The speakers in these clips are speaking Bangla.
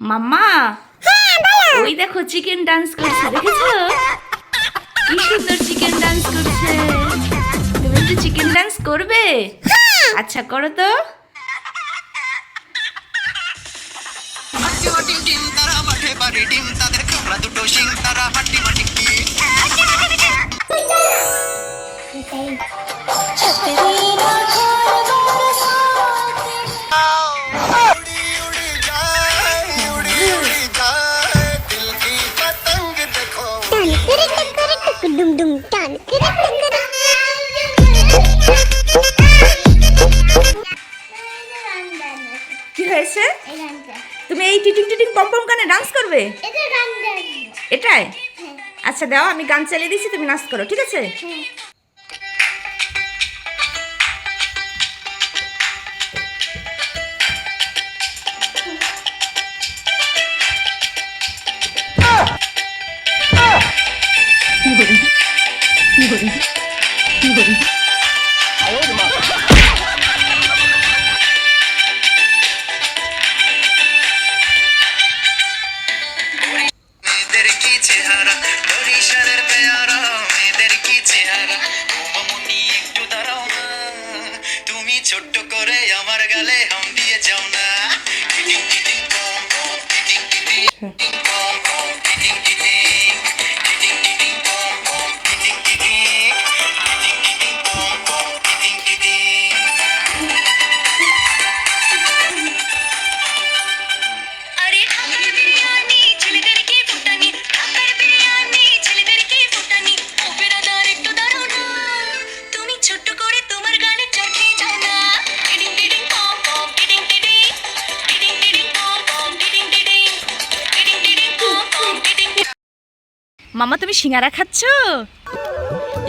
মাম্মা ওই দেখো চিকেন ডান্স করছে দেখেছ? কি সুন্দর চিকেন ডান্স করছে। তুমি একটু চিকেন ডান্স করবে? আচ্ছা করো তো। হাড্ডি মাটি ডিম তারা মাঠে বাড়ি ডিম তাদের কামড়া দুটো কি হয়েছে? তুমি এই টিটিং টিটিং পম পম গানে ডান্স করবে? এটাই? আচ্ছা দাও আমি গান চালিয়ে দিচ্ছি তুমি নাচ করো ঠিক আছে? মেয়েদের করে আমার গালে মামা, তুমি সিঙ্গারা খাচ্ছ?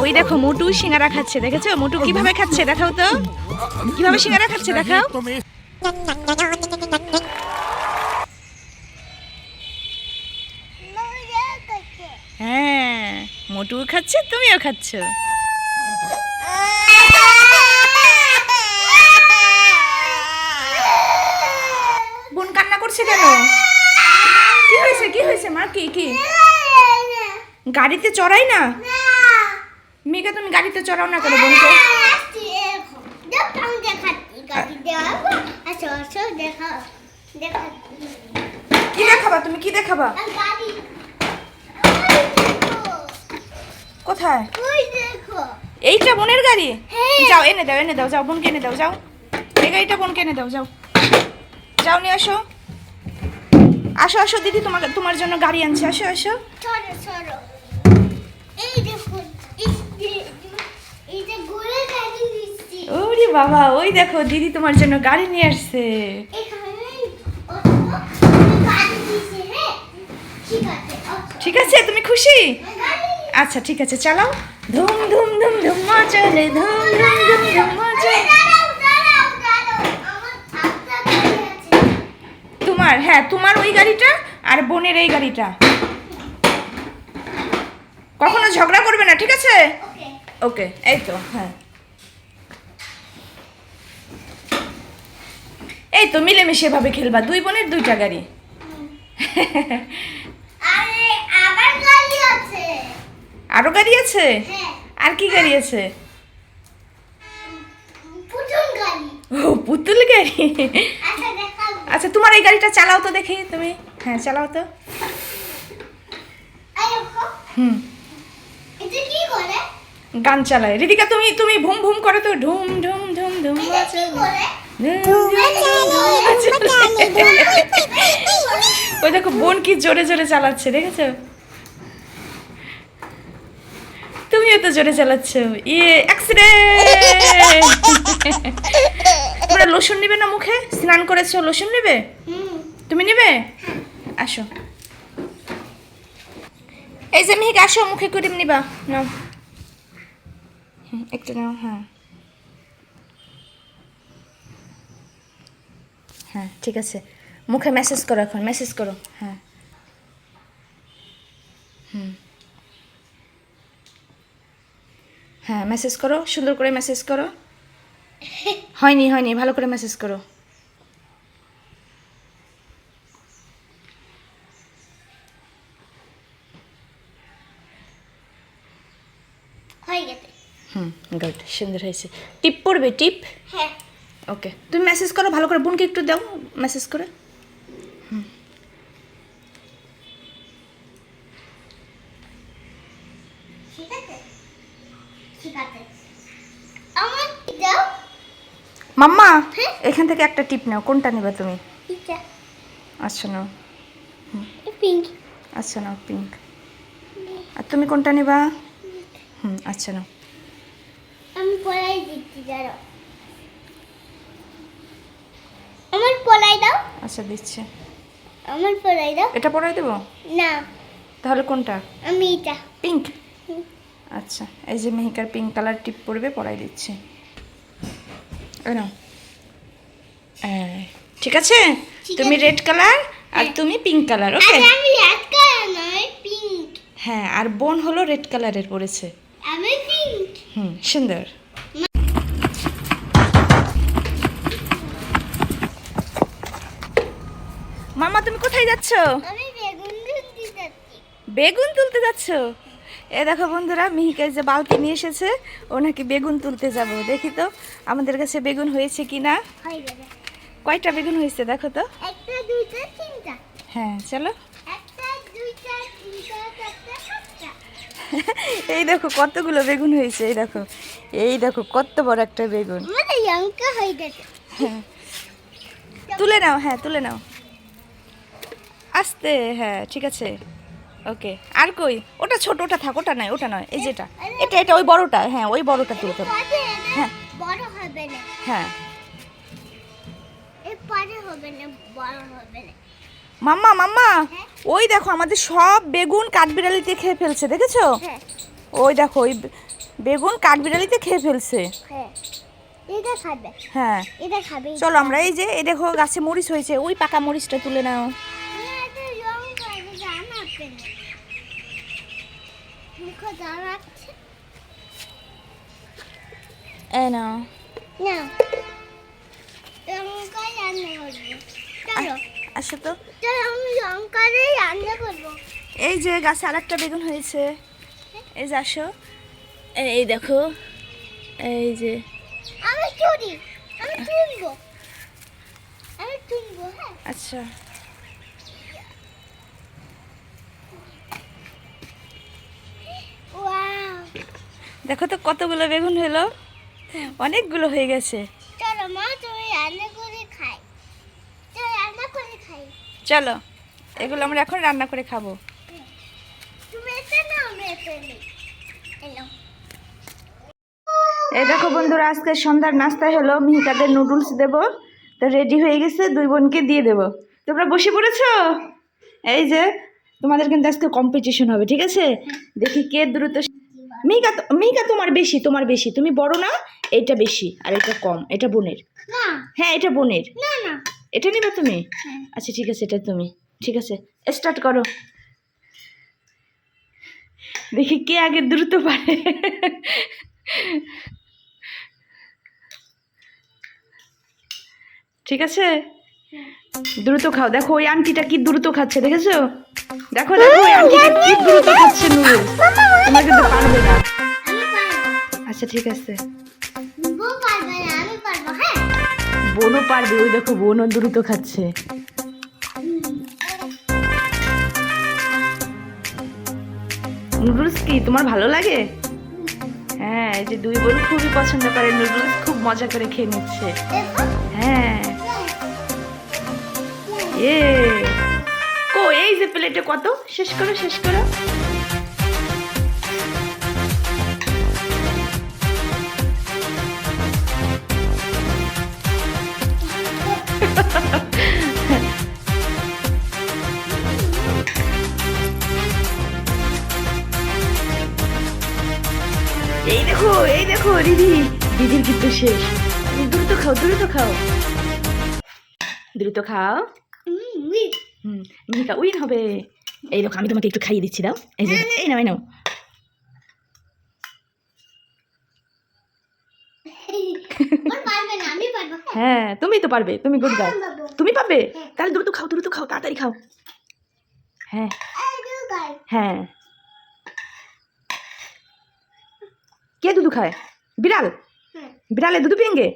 ওই দেখো, মোটু সিঙ্গারা খাচ্ছে, দেখেছ? মোটু কীভাবে খাচ্ছে, দেখাও তো। কীভাবে সিঙ্গারা খাচ্ছে, দেখাও। হ্যাঁ মোটু খাচ্ছে, তুমিও খাচ্ছ। বোন কান্না করছে কেন? কি হয়েছে কি হয়েছে মা? কি কি? গাড়িতে চড়াই না? মেয়েকে তুমি গাড়িতে চড়াও না কেন বোনকে কি দেখাবা তুমি? কি দেখাবা? কোথায়? এইটা বোনের গাড়ি? হ্যাঁ। যাও এনে দাও এনে দাও যাও বোনকে এনে দাও যাও। এই গাড়িটা বোনকে এনে দাও যাও। যাও নিয়ে আসো। আসো আসো দিদি তোমাকে তোমার জন্য গাড়ি আনছি। আসো আসো। ওরে বাবা ওই দেখো দিদি তোমার জন্য গাড়ি নিয়ে আসছে। ঠিক আছে তুমি খুশি? আচ্ছা ঠিক আছে চালাও। ধুম ধুম ধুম ধুম চলে ধুম ধুম ধুম ধুম চলে তোমার হ্যাঁ তোমার ওই গাড়িটা আর বোনের এই গাড়িটা। কখনো ঝগড়া করবে না ঠিক আছে? ওকে ওকে এই তো হ্যাঁ। এই তো মিলেমিশে ভাবে খেলবা দুই বোনের দুইটা গাড়ি। আরে আবার গাড়ি আছে। আরও গাড়ি আছে? হ্যাঁ। আর কি গাড়ি আছে? পুতুল গাড়ি। ও পুতুল গাড়ি। আচ্ছা আচ্ছা তোমার এই গাড়িটা চালাও তো দেখি তুমি। হ্যাঁ চালাও তো। হুম। গান চালায়। রিদিকা তুমি তুমি ভুম ভুম করে তো। ঢুম ঢুম ঢুম ঢুম এটা ওই দেখো বোন কি জোরে জোরে চালাচ্ছে দেখেছ? তুমিও তো জোরে চালাচ্ছ। ইয়ে তোমরা লোশন নেবে না মুখে? স্নান করেছ লোশন নিবে? তুমি নিবে? আসো। এই যে মেহিক আসো মুখে ক্রিম নিবা। নাও। হুম, একটু নাও হ্যাঁ। হ্যাঁ ঠিক আছে। মুখে মেসেজ করো এখন মেসেজ করো। হ্যাঁ। হুম। হ্যাঁ মেসেজ করো সুন্দর করে মেসেজ করো। হয়নি হয়নি ভালো করে মেসেজ করো। হুম গুড সুন্দর হয়েছে। টিপ পড়বে টিপ? হ্যাঁ। ওকে তুমি মেসেজ করো ভালো করে বোনকে একটু দাও মেসেজ করে। দাও? মাম্মা হ্যাঁ? এখান থেকে একটা টিপ নাও কোনটা নেবে তুমি? আচ্ছা নাও। পিঙ্ক আচ্ছা নাও পিঙ্ক আর তুমি কোনটা নেবা? হুম আচ্ছা নাও। আমি পলাই দিচ্ছি আমার পলাই দাও। আচ্ছা দিচ্ছে। আমার পলাই দাও। এটা পরাই দেবো? না। তাহলে কোনটা? আমি এটা। পিঙ্ক? আচ্ছা এই যে মেহিকার পিঙ্ক কালার টিপ পরবে পরাই দিচ্ছি। ঠিক আছে? তুমি রেড কালার আর হ্যাঁ। তুমি পিঙ্ক কালার ওকে? আমি রেড কালার নয় পিঙ্ক। হ্যাঁ আর বোন হলো রেড কালারের পরেছে। আমি পিঙ্ক। হুম সুন্দর। মামা তুমি কোথায় যাচ্ছ? বেগুন তুলতে যাচ্ছ। এ দেখো বন্ধুরা মিহিকা যে বালতি নিয়ে এসেছে ও নাকি বেগুন তুলতে যাব। দেখি তো আমাদের কাছে বেগুন হয়েছে কি না কয়টা বেগুন হয়েছে দেখো তো? হ্যাঁ চলো। এই দেখো কতগুলো বেগুন হয়েছে এই দেখো। এই দেখো কত বড় একটা বেগুন। হ্যাঁ। তুলে নাও হ্যাঁ তুলে নাও। আস্তে হ্যাঁ ঠিক আছে। ওকে আর কই? ওটা ছোট ওটা থাক ওটা নয় ওটা নয় এই যেটা। এটা এটা ওই বড়টা হ্যাঁ ওই বড়টা তুলতে হবে হ্যাঁ। বড় হবে না। হ্যাঁ। হবে না বড় হবে না। মাম্মা মাম্মা হ্যাঁ? ওই দেখো আমাদের সব বেগুন কাঠবিড়ালিতে খেয়ে ফেলছে দেখেছ? হ্যাঁ। ওই দেখো ওই বেগুন কাঠবিড়ালিতে খেয়ে ফেলছে। হ্যাঁ। হ্যাঁ। চলো আমরা এই যে এই দেখো গাছে মরিচ হয়েছে ওই পাকা মরিচটা তুলে নাও এটা লঙ্কা এটা জানাতে না দেখো জানাচ্ছে এই নাও না। লঙ্কা রান্না করব। চলো। আসো তো। চলো আমি লঙ্কা দিয়ে রান্না করব। এই যে গাছে আরেকটা বেগুন হয়েছে। এই যে আসো। এই- এই দেখো। এই যে। আমি চুরি। আমি তুলবো আমি তুলবো হ্যাঁ। আচ্ছা। দেখো তো কতগুলো বেগুন হলো। অনেকগুলো হয়ে গেছে। চলো মা তুমি রান্না করে খাই। চলো রান্না করে খাই। চলো এগুলো আমরা এখন রান্না করে খাব। এই দেখো বন্ধুরা আজকে সন্ধ্যার নাস্তায় হলো মিহিকাদের নুডলস দেব। তো রেডি হয়ে গেছে দুই বোনকে দিয়ে দেবো। তোমরা বসে পড়েছো? এই যে তোমাদের কিন্তু আজকে কম্পিটিশন হবে ঠিক আছে? দেখি কে দ্রুত তো- মিহিকা তোমার বেশি তোমার বেশি। তুমি বড় না এটা বেশি আর এটা কম এটা বোনের। হ্যাঁ এটা বোনের। না না। এটা নিবে তুমি? হ্যাঁ। আচ্ছা ঠিক আছে এটা তুমি। ঠিক আছে স্টার্ট করো। দেখি কে আগে দ্রুত পারে। ঠিক আছে? দ্রুত খাও। দেখো ওই আন্টিটা কি দ্রুত খাচ্ছে দেখেছ? দেখো দেখো ওই আন্টিটা কি দ্রুত খাচ্ছে নুডলস তোমার কিন্তু পারবে না। আচ্ছা ঠিক আছে। বউ পারবে না আমি পারব হ্যাঁ? বোনও পারবে ওই দেখো বোনও দ্রুত খাচ্ছে। নুডলস কি তোমার ভালো লাগে? হ্যাঁ এই যে দুই বোন খুবই পছন্দ করে নুডলস খুব মজা করে খেয়ে নিচ্ছে। হ্যাঁ। এ কো এই যে প্লেটে কত? শেষ করো শেষ করো। এই দেখো এই দেখো দিদি। দিদির কিন্তু শেষ। দ্রুত খাও দ্রুত খাও। দ্রুত খাও। হুম, মিহিকা উইন হবে। এই দেখো আমি তোমাকে একটু খাইয়ে দিচ্ছি দাও। এই যে এই নাও এই নাও ওর পারবে না আমি পারব হ্যাঁ হ্যাঁ তুমি তো পারবে তুমি গুড গার্ল। তুমি পারবে? তাহলে দ্রুত খাও দ্রুত খাও তাড়াতাড়ি খাও। হ্যাঁ. হ্যাঁ। কে দুধু খায়? বিড়াল? হ্যাঁ। বিড়ালে দুধু পিয়েঙ্গে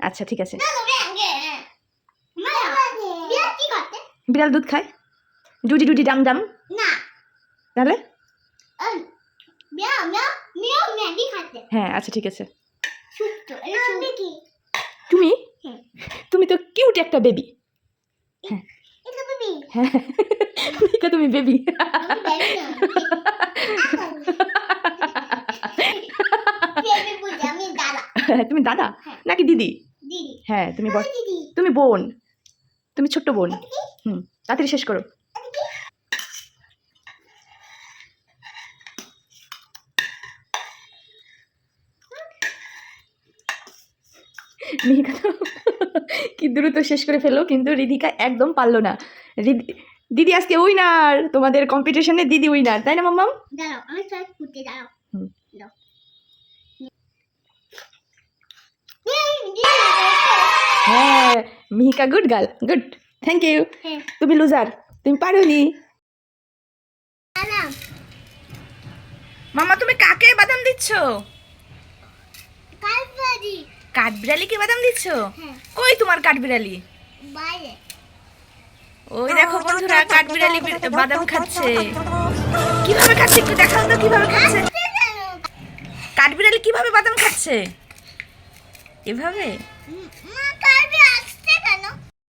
আচ্ছা ঠিক আছে। হ্যাঁ। বিড়াল দুধ খায়? ডুডি ডুডি ডাম ডাম? না। তাহলে? হ্যাঁ আচ্ছা ঠিক আছে। তুমি? হ্যাঁ। তুমি তো কিউট একটা বেবি এটা হ্যাঁ। তুমি বেবি তুমি দাদা? হ্যাঁ। নাকি দিদি? হ্যাঁ তুমি তুমি বোন। তুমি ছোট্ট বোন। হুম তাড়াতাড়ি শেষ করো। তো কি দ্রুত শেষ করে ফেলো কিন্তু রিধিকা একদম পারল না। দিদি আজকে উইনার তোমাদের কম্পিটিশনে দিদি উইনার তাই না মাম্মাম? দাঁড়াও আমি করতে দাঁড়াও। হ্যাঁ Mihika good girl good thank you তুমি লুজার তুমি পারোনি। মামা তুমি কাকে বাদাম দিচ্ছ? কাঠবিড়ালিকে বাদাম দিচ্ছ? হ্যাঁ। কই তোমার কাঠবিড়ালি? ওই দেখো বন্ধুরা কাঠবিড়ালি বাদাম খাচ্ছে। কীভাবে খাচ্ছে একটু দেখাও তো কীভাবে খাচ্ছে? কাঠবিড়ালি কীভাবে বাদাম খাচ্ছে? এভাবে? মা